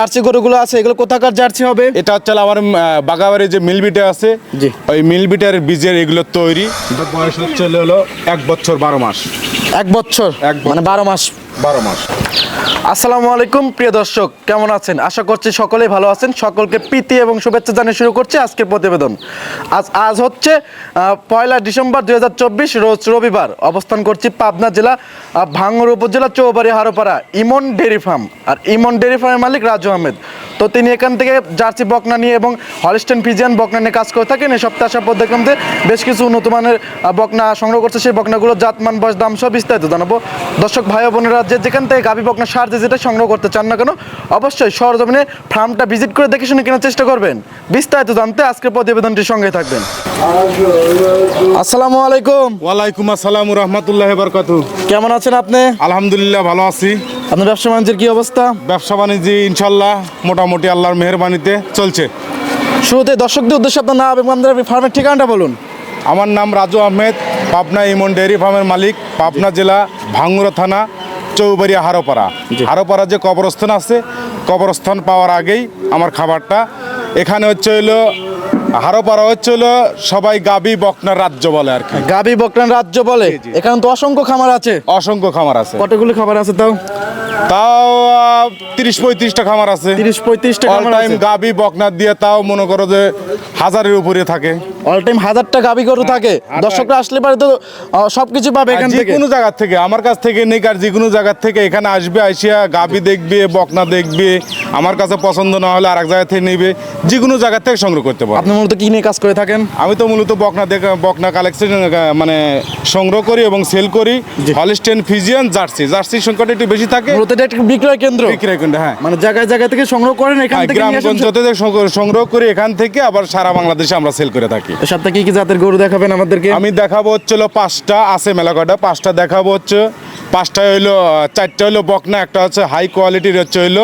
Jersey গরুগুলো আছে এগুলো কোথাকার জার্সি হবে এটা হচ্ছে আমার বাগাবাড়ি যে মিলবিটা আছে জি। ওই মিলবিটার বীজের এগুলো তৈরি বয়স হচ্ছে হলো এক বছর বারো মাস এক বছর এক বছর। মানে বারো মাস বারো মাস। আসসালামু আলাইকুম, প্রিয় দর্শক, কেমন আছেন? আশা করছি সকলেই ভালো আছেন। সকলকে প্রীতি এবং শুভেচ্ছা জানিয়ে শুরু করছি আজকের প্রতিবেদন। আজ আজ হচ্ছে পয়লা ডিসেম্বর দুই হাজার চব্বিশ, রোজ রবিবার। অবস্থান করছি পাবনা জেলা ভাঙ্গর উপজেলা চৌবাড়ি হারোপাড়া, ইমন ডেরি ফার্ম। আর ইমন ডেরি ফার্মের মালিক রাজু আহমেদ। তো তিনি এখান থেকে জার্সি বকনা নিয়ে এবং হলিস্টেন ফিজিয়ান বকনা নিয়ে কাজ করে থাকেন। এই সপ্তাহে আসার বেশ কিছু উন্নত মানের বকনা সংগ্রহ করছে। সেই বকনাগুলো জাতমান বয়স দাম সব বিস্তারিত জানাব। দর্শক ভাই বোনেরা যে যেখান থেকে গাভী বকনা সার যে যেটা সংগ্রহ করতে চান না কেন অবশ্যই সরজমিনে ফার্মটা ভিজিট করে দেখে শুনে কেনার চেষ্টা করবেন। বিস্তারিত জানতে আজকের প্রতিবেদনটির সঙ্গে থাকবেন। আসসালামু আলাইকুম। ওয়ালাইকুম আসসালাম রহমতুল্লাহ বরকাতু কেমন আছেন আপনি? আলহামদুলিল্লাহ ভালো আছি। আপনার ব্যবসা বাণিজ্যের কি অবস্থা? ব্যবসা বাণিজ্য ইনশাল্লাহ মোটামুটি আল্লাহর মেহরবানিতে চলছে। শুরুতে দর্শকদের উদ্দেশ্যে আপনার নাম এবং আপনার ফার্মের ঠিকানাটা বলুন। আমার নাম রাজু আহমেদ পাবনা ইমন ডেয়ারি ফার্মের মালিক পাবনা জেলা ভাঙ্গুরা থানা চৌবাড়িয়া হারোপাড়া। হারোপাড়া যে কবরস্থান আছে কবরস্থান পাওয়ার আগেই আমার খাবারটা। এখানে হচ্ছে হইল হারোপাড়া হচ্ছে হলো সবাই গাবি বকনার রাজ্য বলে আর কি। গাবি বকরান রাজ্য বলে? এখানে তো অসংখ্য খামার আছে। অসংখ্য খামার আছে। কতগুলি খাবার আছে তাও? তাও তিরিশ পঁয়ত্রিশটা খামার আছে। তিরিশ পঁয়ত্রিশটা অল খামার টাইম গাবি বকনার দিয়ে তাও মনে করো যে হাজারের উপরে থাকে। অল টাইম হাজারটা গাবি গরু থাকে। দর্শকরা আসলে পারে তো সবকিছু পাবে এখান যে থেকে। কোনো জায়গা থেকে আমার কাছ থেকে নেই আর যে কোনো জায়গা থেকে এখানে আসবে আইসিয়া গাবি দেখবে বকনা দেখবে আমার কাছে পছন্দ না হলে আরেক জায়গা থেকে নেবে যে কোনো জায়গা থেকে সংগ্রহ করতে পারবে আপনি মূলত কি নিয়ে কাজ করে থাকেন? আমি তো মূলত বকনা দেখে বকনা কালেকশন মানে সংগ্রহ করি এবং সেল করি। হলিস্টেন ফিজিয়ান জার্সি জার্সি সংখ্যাটা একটু বেশি থাকে। মূলত এটা একটা বিক্রয় কেন্দ্র। বিক্রয় কেন্দ্র, হ্যাঁ। মানে জায়গায় জায়গা থেকে সংগ্রহ করেন এখান হ্যাঁ, থেকে গ্রামগঞ্জ সংগ্রহ- করে এখান থেকে আবার সারা বাংলাদেশে আমরা সেল করে থাকি। এই সপ্তাহে কি কি জাতের গরু দেখাবেন আমাদেরকে? আমি দেখাবো হচ্ছে পাঁচটা আছে মেলা কটা পাঁচটা দেখাবো হচ্ছে পাঁচটা হইল চারটা হইল বকনা একটা হচ্ছে হাই কোয়ালিটির হচ্ছে হইল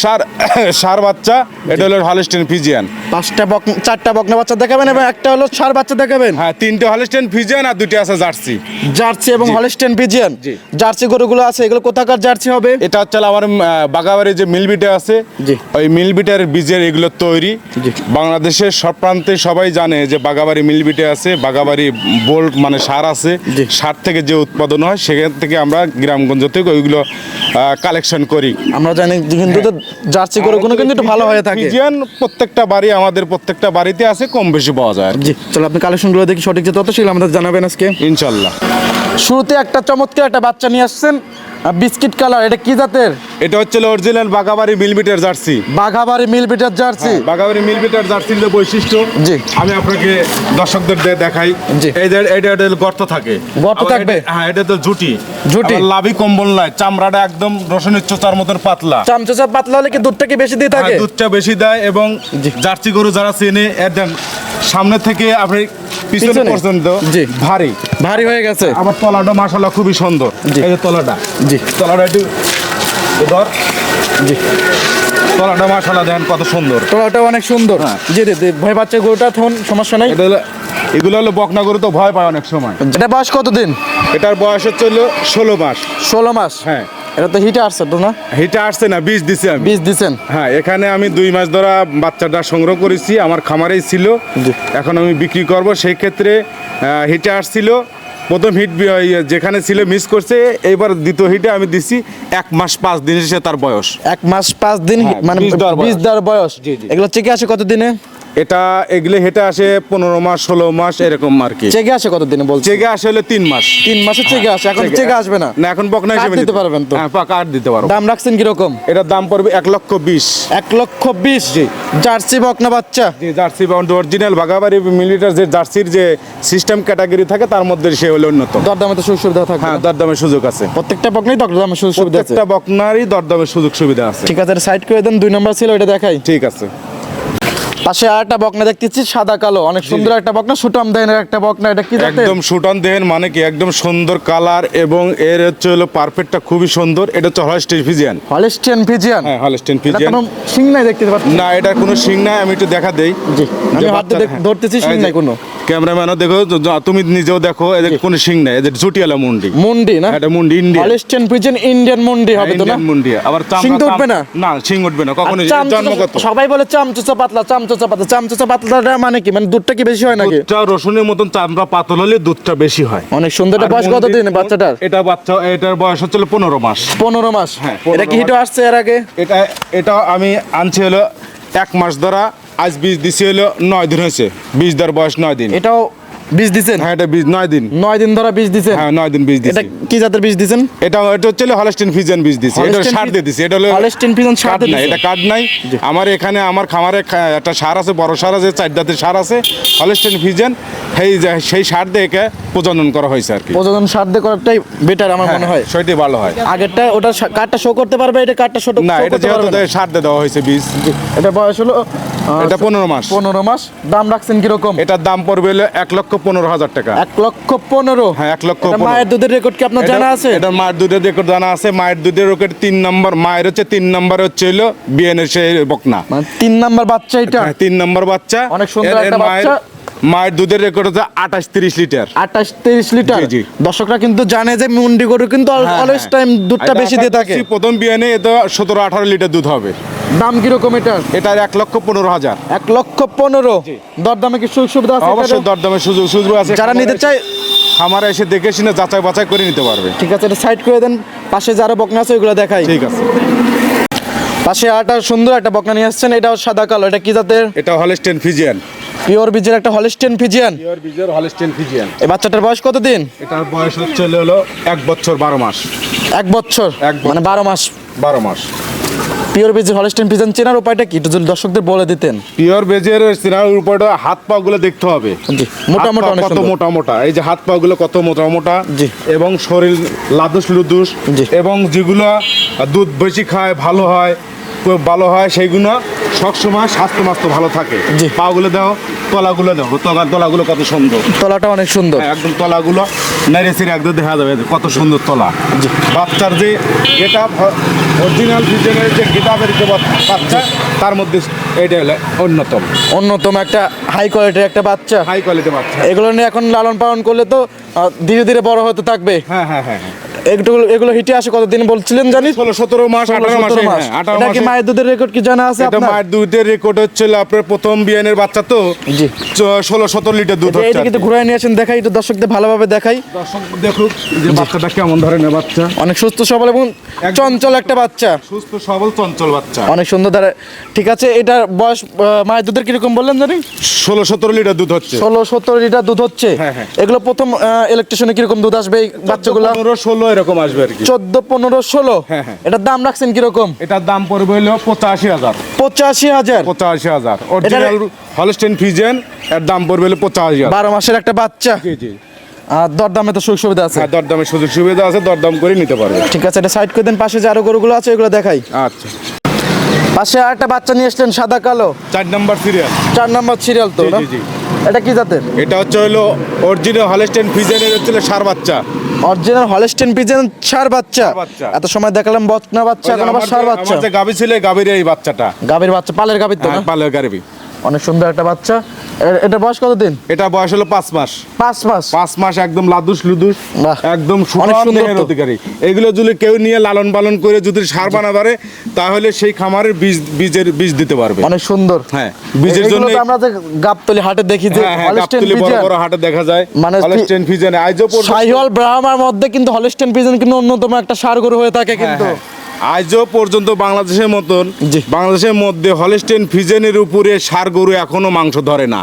সার সার বাচ্চা এটা হলো হলিস্টেন ফিজিয়ান পাঁচটা বক চারটা বকনা বাচ্চা দেখাবেন এবং একটা হলো সার বাচ্চা দেখাবেন? হ্যাঁ তিনটে হলিস্টেন ফিজিয়ান আর দুটো আছে জার্সি জার্সি এবং হলিস্টেন পিজিয়ান জি। জার্সি গরুগুলো আছে এগুলো কোথাকার জার্সি হবে? এটা হচ্ছে আমার বাগাবাড়ি যে মিলবিটা আছে। ওই মিলবিটার বীজের এগুলো তৈরি। জি। বাংলাদেশের সব প্রান্তে সবাই জানে যে বাগাবাড়ি মিলবিটে আছে বাগাবাড়ি বোল্ট মানে সার আছে। সার থেকে যে উৎপাদন হয় সেখান থেকে আমরা গ্রামগঞ্জ থেকে ওইগুলো কালেকশন করি। আমরা জানি কিন্তু জার্সি কোনো কিন্তু ভালো হয়ে থাকে। প্রত্যেকটা বাড়ি আমাদের প্রত্যেকটা বাড়িতে আছে কম বেশি পাওয়া যায়। জি চলো আপনি কালেকশনগুলো দেখি সঠিক যে তত সেগুলো আমাদের জানাবেন আজকে। ইনশাল্লাহ। শুরুতে একটা চমৎকার একটা বাচ্চা নিয়ে আসছেন। বিস্কিট কালার এটা কি জাতের? এটা হচ্ছে অরিজিনাল বাগাবাড়ি মিলবিটার জার্সি। বাঘাবাড়ি মিল বিটার জার্সি বাগাবাড়ি মিলবিটার জার্সির যে বৈশিষ্ট্য জি। আমি আপনাকে দর্শকদের দেখাই। জি। এই যে এটা এটা গর্ত থাকে। গর্ত থাকবে? হ্যাঁ এটা তো ঝুঁটি। আবার লাভি কম্বল নাই চামড়াটা একদম রসুনের চোচার মতন পাতলা। চামচা পাতলা হলে কি দুধটা কি বেশি দিয়ে থাকে? হ্যাঁ, দুধটা বেশি দেয় এবং জার্সি গরু যারা চেনে এর সামনে থেকে আপনি পিছনে? পর্যন্ত জি। ভারী। ভারী হয়ে গেছে। আমার তলাটা মাসাল্লাহ খুবই সুন্দর। এই যে তলাটা। জি। তলাটা একটু ধর। জি। তলাটা মাসাল্লাহ দেখেন কত সুন্দর। তোলাটা অনেক সুন্দর। হ্যাঁ। জি জি ভয় পাচ্ছে গরুটা তখন সমস্যা নাই। এগুলো হলো বকনা গরু তো ভয় পায় অনেক সময়। এটা বয়স কতদিন? এটার বয়স হচ্ছে হলো ষোলো মাস। ষোলো মাস। হ্যাঁ। এটা তো হিটে আসছে তো না? হিটা আসছে না বীজ দিছি আমি। বীজ দিছেন? হ্যাঁ এখানে আমি দুই মাস ধরা বাচ্চাটা সংগ্রহ করেছি আমার খামারেই ছিল। এখন আমি বিক্রি করব সেই ক্ষেত্রে হিটে আসছিল। প্রথম হিট যেখানে ছিল মিস করছে এইবার দ্বিতীয় হিটে আমি দিছি এক মাস পাঁচ দিন এসে তার বয়স। এক মাস পাঁচ দিন হ্যাঁ, মানে বীজ দেওয়ার বয়স। এগুলো চেকে আসে কত দিনে এটা এগুলো হেঁটে আসে পনেরো মাস ষোলো মাস এরকম আর কি। চেকে আসে কত দিনে বলছে? চেগে আসে হলে তিন মাস। তিন মাসে চেকে আসে এখন চেকে আসবে না। না এখন বকনা হিসেবে দিতে পারবেন তো? হ্যাঁ পা- কার্ড দিতে পারব। দাম রাখছেন কীরকম? এটার দাম পড়বে এক লক্ষ বিশ। এক লক্ষ বিশ? জার্সি বকনা বাচ্চা? যে জার্সি বাউন্ড অরিজিনাল বাগাবাড়ি মিলিটার যে জার্সির যে সিস্টেম ক্যাটাগরি থাকে তার মধ্যে সে হলো অন্যতম। দরদামে তো সুযোগ সুবিধা থাকে হ্যাঁ দরদামের সুযোগ আছে। প্রত্যেকটা বকনাই দরদামে সুযোগ সুবিধা আছে? প্রত্যেকটা বকনারই দরদামের সুযোগ সুবিধা আছে। ঠিক আছে সাইড করে দেন দুই নম্বর ছিল এটা দেখাই। ঠিক আছে। পাশে আর একটা বকনা দেখতেছি সাদা কালো। অনেক সুন্দর একটা বকনা সুটাম দেনের একটা বকনা এটা কি একদম সুটন দেহেন মানে কি একদম সুন্দর কালার এবং এর হচ্ছে হলো পারফেক্টটা খুবই সুন্দর এটা হচ্ছে হলস্টেন ফিজিয়ান হলিস্টিয়ান ফিজিয়ান হ্যাঁ হলস্টেন এটা ফিজিয়ান কোনো সিং নাই দেখতে পাচ্ছি? না এটার কোনো শিং নাই আমি একটু দেখা দেই। জি আমি হাতে ধরতেছি সিং নাই কোনো। ক্যামেরাম্যানও দেখো তুমি নিজেও দেখো এদের কোনো সিং নাই এদের জুটিয়ালা মুন্ডি। মুন্ডি না? এটা মুন্ডি ইন্ডিয়া হলিস্টেন পিজন ইন্ডিয়ান মুন্ডি হবে তো না? ইন্ডিয়ান মুন্ডি আবার চামড়া শিং উঠবে না? না সিং উঠবে না কখনো জন্মগত। সবাই বলে চামচুচা পাতলা চামচুচা পাতলা চামচুচা পাতলাটা মানে কি? মানে দুধটা কি বেশি হয় নাকি? দুধটা রসুনের মতন চামড়া পাতল হলে দুধটা বেশি হয়। অনেক সুন্দর। এটা বয়স কত মুন্ডি- বাচ্চাটার? এটা বাচ্চা এটার বয়স হচ্ছিল পনেরো মাস। পনেরো মাস। হ্যাঁ, এটা কি 15 আসছে এর আগে? এটা এটা আমি আনছি হলো এক মাস ধরা আজ বীজ দিছি হলো নয় দিন হয়েছে। বীজ দেওয়ার বয়স নয় দিন। এটাও বীজ দিছেন? হ্যাঁ এটা বীজ নয় দিন। নয় দিন ধরে বীজ দিছেন? হ্যাঁ নয় দিন বীজ এটা দিছি। কি জাতের বীজ দিছেন? এটা এটা হচ্ছে হলস্টিন ফিজিয়ান বীজ দিছি। এটা সার দিয়ে দিছি। এটা হলো Holstein Friesian সার দিয়ে এটা কার্ড নাই। আমার এখানে আমার খামারে একটা সার আছে বড় সার আছে চার দাঁতের সার আছে। হলস্টিন ফিজিয়ান সেই যে- সেই সার দিয়ে একে প্রজনন করা হয়েছে আর কি। প্রযোজন সার দিয়ে করাটাই বেটার আমার মনে হয়। সেটাই ভালো হয়। আগেরটা ওটা কার্ডটা শো করতে পারবে এটা কার্ডটা শো না এটা যেহেতু সার দিয়ে দেওয়া হয়েছে বীজ। এটা বয়স হলো এটা পনেরো মাস। পনেরো মাস। দাম রাখছেন কীরকম? এটার দাম পড়বে হলো এক লক্ষ পনেরো হাজার টাকা। এক লক্ষ পনেরো? হ্যাঁ, এক লক্ষ মায়ের দুধের রেকর্ড কি আপনার জানা আছে? এটা মায়ের দুধের রেকর্ড জানা আছে। মায়ের দুধের রেকর্ড তিন নম্বর মায়ের হচ্ছে তিন নম্বর হচ্ছে হলো বিএনের সেই বকনা। মানে তিন নাম্বার বাচ্চা এটা? হ্যাঁ, তিন নম্বর বাচ্চা। অনেক সুন্দর একটা মায়ের- বাচ্চা। মায়ের দুধের রেকর্ড হচ্ছে আঠাশ তিরিশ লিটার। আঠাশ তেইশ লিটার। দর্শকরা কিন্তু জানে যে মুন্ডি গরু কিন্তু হ্যাঁ, অলওয়েজ হ্যাঁ। টাইম দুধটা বেশি দিয়ে থাকে। প্রথম বিয়ানে এটা সতেরো আঠারো লিটার দুধ হবে। দাম কীরকম এটার? এটার এক লক্ষ পনেরো হাজার। এক লক্ষ পনেরো? দরদামে কি সুযোগ সুবিধা আছে অবশ্যই? দরদামের সুযোগ সুযোগ আছে। যারা নিতে চায় খামারে এসে দেখে শুনে যাচাই বাছাই করে নিতে পারবে। ঠিক আছে এটা সাইড করে দেন। পাশে যারা বকনা আছে ওইগুলো দেখাই। ঠিক আছে। পাশে আটা সুন্দর একটা বকনা নিয়ে আসছেন এটাও সাদা কালো। এটা কি জাতের? এটা হলস্টেন ফিজিয়ান পিওর বীজের একটা হলিস্টেন ফিজিয়ান পিওর বীজের হলস্টেন ফিজিয়ান এই বাচ্চাটার বয়স কত দিন এটার বয়স হচ্ছে হলো এক বছর বারো মাস। এক বছর? এক বছর। মানে বারো মাস। বারো মাস। পিওর বেজের হলস্টাইন ফ্রিজান চেনার উপায়টা কি একটু যদি দর্শকদের বলে দিতেন পিওর বেজের চেনার উপায়টা হাত পা গুলো দেখতে হবে জি, মোটা মোটা অনেক কত মোটা মোটা এই যে হাত পা গুলো কত মোটা মোটা জি। এবং শরীর লাদুস লুদুস জি। এবং যেগুলো দুধ বেশি খায় ভালো হয় ভালো হয় সেইগুলো সবসময় স্বাস্থ্য মাস্ত ভালো থাকে। পা গুলো দাও তলাগুলো দাও। তলার তলাগুলো কত সুন্দর। তলাটা অনেক সুন্দর। হ্যাঁ, একদম তলাগুলো নেড়ে সিরে একদম দেখা যাবে কত সুন্দর তলা। বাচ্চার যে গেটাপ অরিজিনাল ডিজাইনের যে গেটাপের যে বাচ্চা তার মধ্যে এটা হলো অন্যতম। অন্যতম একটা হাই কোয়ালিটির একটা বাচ্চা। হাই কোয়ালিটির বাচ্চা। এগুলো নিয়ে এখন লালন পালন করলে তো ধীরে ধীরে বড় হতে থাকবে। হ্যাঁ হ্যাঁ হ্যাঁ এগুলো এগুলো হিটে আসে কতদিন বলছিলেন জানি ষোলো সতেরো মাস আঠারো মাস সতেরো মাস। আঠারো মাস। মায়ের দুধের রেকর্ড কি জানা আছে আপনার? দুধের রেকর্ড হচ্ছিল আপনার প্রথম বিয়ানের বাচ্চা তো। জি। ষোলো সতেরো লিটার দুধ হচ্ছে কিন্তু ঘুরাই নিয়ে আসেন দেখাই একটু দর্শকদের ভালোভাবে দেখাই। দর্শক দেখুক যে বাচ্চাটা কেমন ধরনের বাচ্চা। অনেক সুস্থ সবল এবং চঞ্চল একটা বাচ্চা। সুস্থ সবল চঞ্চল বাচ্চা। অনেক সুন্দর ধারে ঠিক আছে এটার বয়স মায়ের দুধের কীরকম বললেন জানি? ষোলো সতেরো লিটার দুধ হচ্ছে। ষোলো সতেরো লিটার দুধ হচ্ছে। হ্যাঁ, হ্যাঁ। এগুলো প্রথম ইলেকট্রিশনে কীরকম দুধ আসবে এই বাচ্চাগুলো? পনেরো ষোলো এরকম আসবে আর কি। চোদ্দ পনেরো ষোলো? হ্যাঁ, হ্যাঁ। এটার দাম রাখছেন কীরকম? এটার দাম পড়বে হলো পঁচাশি হাজার। পঁচাশি হাজার। পঁচাশি হাজার। অরিজিনাল হলস্টেন ফিজেন এর দাম পড়বে হলো পঁচাশি হাজার। বারো মাসের একটা বাচ্চা। জি জি। আর দরদামে তো সুযোগ সুবিধা আছে। হ্যাঁ সুযোগ সুবিধা আছে দরদাম করে নিতে পারবে। ঠিক আছে এটা সাইড করে দেন পাশে যে আরও গরুগুলো আছে এগুলো দেখাই। আচ্ছা। পাশে আর একটা বাচ্চা নিয়ে আসলেন সাদা কালো। চার নাম্বার সিরিয়াল চার নাম্বার সিরিয়াল তো জি? জি। এটা কি জাতের? এটা হচ্ছে হলো অরিজিনাল হলস্টেন ফিজেনের হচ্ছে সার বাচ্চা। অরিজিনাল হলস্টেন পিজেন সার বাচ্চা। এত সময় দেখালাম বকনা বাচ্চা এখন আবার সার বাচ্চা। আমার যে গাবি ছিল গাবির এই বাচ্চাটা। গাবির বাচ্চা পালের গাভীর তো পালের হ্যাঁ, গাবি অনেক সুন্দর একটা বাচ্চা। এটা বয়স কত দিন এটা বয়স হলো পাঁচ মাস। পাঁচ মাস? পাঁচ মাস একদম লাদুস লুদুস একদম সুন্দর। অধিকারী। এগুলো যদি কেউ নিয়ে লালন পালন করে যদি সার বানা পারে তাহলে সেই খামারের বীজ বীজের বীজ দিতে পারবে। অনেক সুন্দর। হ্যাঁ, বীজের জন্যই- আমরা যে গাবতলি হাটে দেখি যে হ্যাঁ হ্যাঁ হলস্টেন গাবতলি বড় বড় হাটে দেখা যায়। মানে হলস্টেন ফিজেন পর্যন্ত সাইহল ব্রাহ্মার মধ্যে কিন্তু হলস্টেন পিজন কিন্তু অন্যতম একটা সার গরু হয়ে থাকে কিন্তু। হ্যাঁ, আজও পর্যন্ত বাংলাদেশের মতন বাংলাদেশের মধ্যে হলস্টেন ফিজেনের উপরে সার গরু এখনও মাংস ধরে না।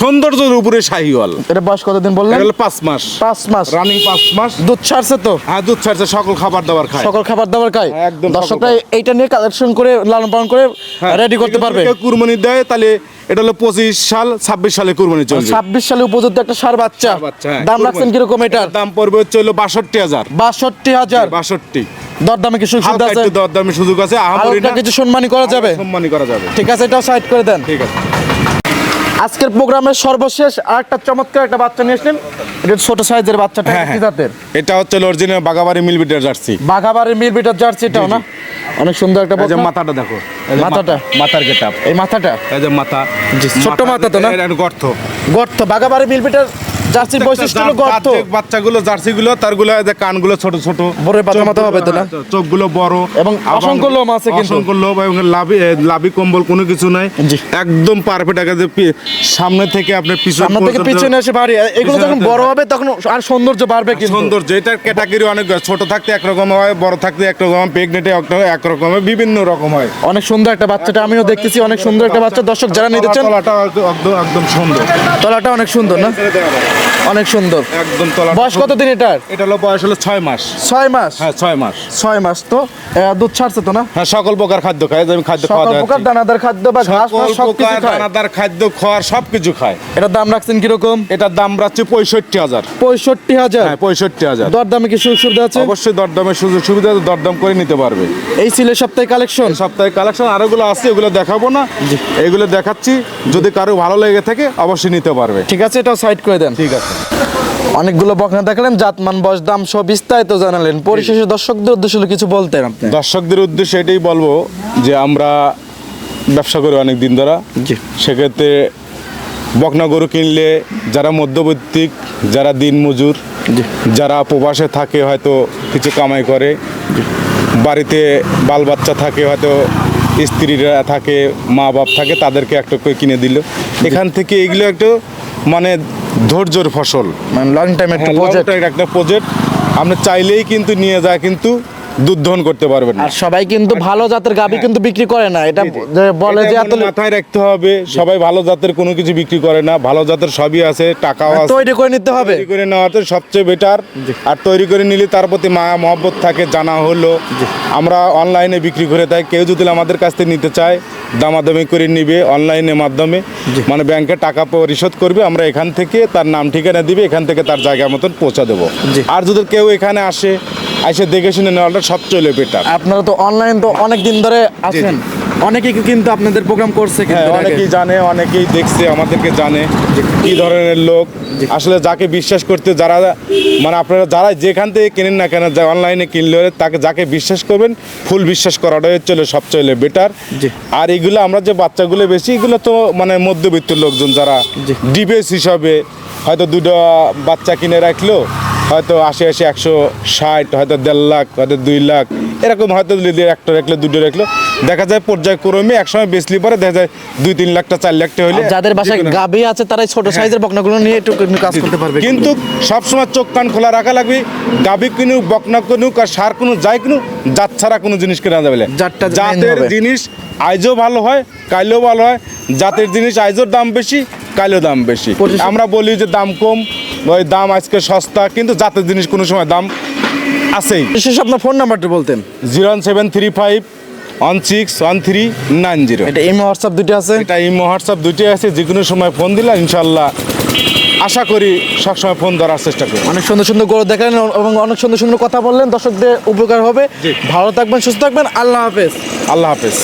সৌন্দর্যের উপরে শাহিওয়াল। এটা বয়স কতদিন বললেন? পাঁচ মাস। পাঁচ মাস। রানিং পাঁচ মাস। দুধ ছাড়ছে তো? হ্যাঁ দুধ ছাড়ছে সকল খাবার দাবার খায়। সকল খাবার দাবার খায়। হ্যাঁ, একদম দর্শকরা। এইটা নিয়ে কালেকশন করে লালন পালন করে হ্যাঁ, রেডি করতে পারবে। কুরবানি দেয় তাহলে এটা হলো পঁচিশ সাল ছাব্বিশ সালে কুরবানি চলবে। ছাব্বিশ সালে উপযুক্ত একটা সার বাচ্চা। হ্যাঁ, দাম। রাখছেন কীরকম এটার? দাম পড়বে হচ্ছে হলো বাষট্টি হাজার। বাষট্টি হাজার। বাষট্টি। দরদামে কি সুযোগ আছে? দরদামে সুযোগ আছে আহামরি কিছু সম্মানী করা যাবে? সম্মানী করা যাবে। ঠিক আছে এটাও সাইড করে দেন। ঠিক আছে। আজকের প্রোগ্রামের সর্বশেষ আর একটা চমৎকার একটা বাচ্চা নিয়ে আসলেন। এটা ছোট সাইজের বাচ্চাটা হ্যাঁ, কি হ্যাঁ। জাতের? এটা হচ্ছে অরিজিনাল বাগাবাড়ি মিলবিটার জার্সি। বাগাবাড়ি মিল বিটার জার্সিটাও না? অনেক সুন্দর একটা এই যে মাথাটা দেখো। এই মাথাটা? মাথা- মাথার গেটআপ। এই মাথাটা? এই যে মাথা। ছোট মাথা তো না? এটা গর্ত। গর্ত বাগাবাড়ি মিলপিটার জার্সির বৈশিষ্ট্য হলো গর্ত। বাচ্চা- বাচ্চাগুলো জার্সিগুলো তারগুলো যে কানগুলো ছোট ছোট। বড় পাতা মাথা হবে তো না? চোখগুলো- হ্যাঁ, বড়। এবং অসংখ্য লোম আছে কিন্তু। অসংখ্য লোম এবং লাভি লাভি কম্বল কোনো কিছু নাই। একদম পারফেক্ট আগে সামনে থেকে আপনার পিছন সামনে থেকে পিছনে এসে বাড়ি এগুলো যখন বড় হবে তখন আর সৌন্দর্য বাড়বে কিন্তু। সৌন্দর্য এটার ক্যাটাগরি অনেক ছোট থাকতে একরকম হয় বড় থাকতে একরকম প্রেগনেন্টে একরকম হয় বিভিন্ন রকম হয়। অনেক সুন্দর একটা বাচ্চাটা আমিও দেখতেছি অনেক সুন্দর একটা বাচ্চা। দর্শক যারা নিতে চান তলাটা একদম একদম সুন্দর। তলাটা অনেক সুন্দর না? অনেক সুন্দর। একদম তলা বয়স কতদিন এটার? এটা হলো বয়স হলো ছয় মাস। ছয় মাস? হ্যাঁ ছয় মাস। ছয় মাস তো? দুধ ছাড়ছে তো না? হ্যাঁ সকল প্রকার খাদ্য খায় আমি খাদ্য খাওয়া সকল প্রকার দানাদার খাদ্য বা ঘাস সব কিছু খায়। দানাদার খাদ্য খাওয়ার সবকিছু খায়। এটার দাম রাখছেন কীরকম? এটার দাম রাখছে পঁয়ষট্টি হাজার। পঁয়ষট্টি হাজার? হ্যাঁ পঁয়ষট্টি হাজার। দর দামে কি সুযোগ সুবিধা আছে? অবশ্যই দরদামের সুযোগ সুবিধা আছে, দরদাম করে নিতে পারবে। এই ছিল সপ্তাহে কালেকশন সপ্তাহে কালেকশন আর আরোগুলো আছে এগুলো দেখাবো না। এগুলো দেখাচ্ছি যদি কারও ভালো লেগে থাকে অবশ্যই নিতে পারবে। ঠিক আছে এটাও সাইড করে দেন। ঠিক আছে। অনেকগুলো বকনা দেখালেন জাতমান বয়স দাম সব বিস্তারিত জানালেন। পরিশেষে দর্শকদের উদ্দেশ্যে হলো কিছু বলতেন আপনি। দর্শকদের উদ্দেশ্যে এটাই বলব যে আমরা ব্যবসা করি অনেক দিন ধরা। জি। সেক্ষেত্রে বকনা গরু কিনলে যারা মধ্যবর্তী যারা দিন মজুর জি। যারা প্রবাসে থাকে হয়তো কিছু কামাই করে বাড়িতে বাল বাচ্চা থাকে হয়তো স্ত্রীরা থাকে মা বাপ থাকে তাদেরকে একটা করে কিনে দিল। এখান থেকে এগুলো একটু মানে ধৈর্যর ফসল। মানে লং টাইম একটা হ্যাঁ, প্রজেক্ট long একটা প্রজেক্ট আপনি চাইলেই কিন্তু নিয়ে যায় কিন্তু দুধ দহন করতে পারবেন না। আর সবাই কিন্তু ভালো জাতের গাবি কিন্তু বিক্রি করে না। এটা বলে যে এত মাথায় রাখতে হবে সবাই ভালো জাতের কোনো কিছু বিক্রি করে না। ভালো জাতের সবই আছে টাকাও আছে। তৈরি করে নিতে হবে। তৈরি করে নেওয়াতে সবচেয়ে বেটার আর তৈরি করে নিলে তার প্রতি মায়া মহব্বত থাকে জানা হলো। আমরা অনলাইনে বিক্রি করে তাই কেউ যদি আমাদের কাছ থেকে নিতে চায় দামাদামি করে নিবে অনলাইনের মাধ্যমে। মানে ব্যাংকে টাকা পরিশোধ করবে আমরা এখান থেকে তার নাম ঠিকানা দিবে এখান থেকে তার জায়গা মতন পৌঁছা দেবো। আর যদি কেউ এখানে আসে এসে দেখে শুনে নেওয়াটা সবচেয়ে বেটার আপনারা তো অনলাইন তো অনেক দিন ধরে আছেন। অনেকেই কিন্তু আপনাদের প্রোগ্রাম করছে হ্যাঁ অনেকেই জানে অনেকেই দেখছে আমাদেরকে জানে কি ধরনের লোক। আসলে যাকে বিশ্বাস করতে যারা মানে আপনারা যারা যেখান থেকে কেনেন না কেন অনলাইনে কিনলে তাকে যাকে বিশ্বাস করবেন ফুল বিশ্বাস করাটাই হচ্ছে হলো সবচেয়ে বেটার আর এগুলো আমরা যে বাচ্চাগুলো বেশি এগুলো তো মানে মধ্যবিত্ত লোকজন যারা। ডিবেস হিসাবে হয়তো দুটো বাচ্চা কিনে রাখল হয়তো আশি আশি একশো ষাট হয়তো দেড় লাখ হয়তো দুই লাখ এরকম হয়তো একটা রাখল দুটো রাখল। দেখা যায় পর্যায়ক্রমে একসময় বেচলি পরে দেখা যায় দুই তিন লাখটা চার লাখটা হলে যাদের বাসায় গাবি আছে তারাই ছোট সাইজের বকনাগুলো নিয়ে একটু কাজ করতে পারবে কিন্তু। সবসময় চোখ কান খোলা রাখা লাগবে। গাবি কিনুক বকনা কিনুক আর সার কিনুক যাই কিনুক জাত ছাড়া কোনো জিনিস কেনা যাবে জাতের জিনিস আইজও ভালো হয় কাইলেও ভালো হয়। জাতের জিনিস আইজোর দাম বেশি কাইলেও দাম বেশি। আমরা বলি যে দাম কম ওই দাম আজকে সস্তা কিন্তু জাতের জিনিস কোনো সময় দাম আছেই। বিশেষ আপনার ফোন নাম্বারটা বলতেন। Zero one seven three five one six one three nine zero. এটা ইমো হোয়াটসঅ্যাপ দুটো আছে? এটা ইমো হোয়াটসঅ্যাপ দুটোই আছে যে কোনো সময় ফোন দিলে ইনশাল্লাহ আশা করি সবসময় ফোন ধরার চেষ্টা করি অনেক সুন্দর সুন্দর গরু দেখালেন এবং অনেক সুন্দর সুন্দর কথা বললেন। দর্শকদের উপকার হবে। ভালো থাকবেন সুস্থ থাকবেন। আল্লাহ হাফেজ। আল্লাহ হাফেজ।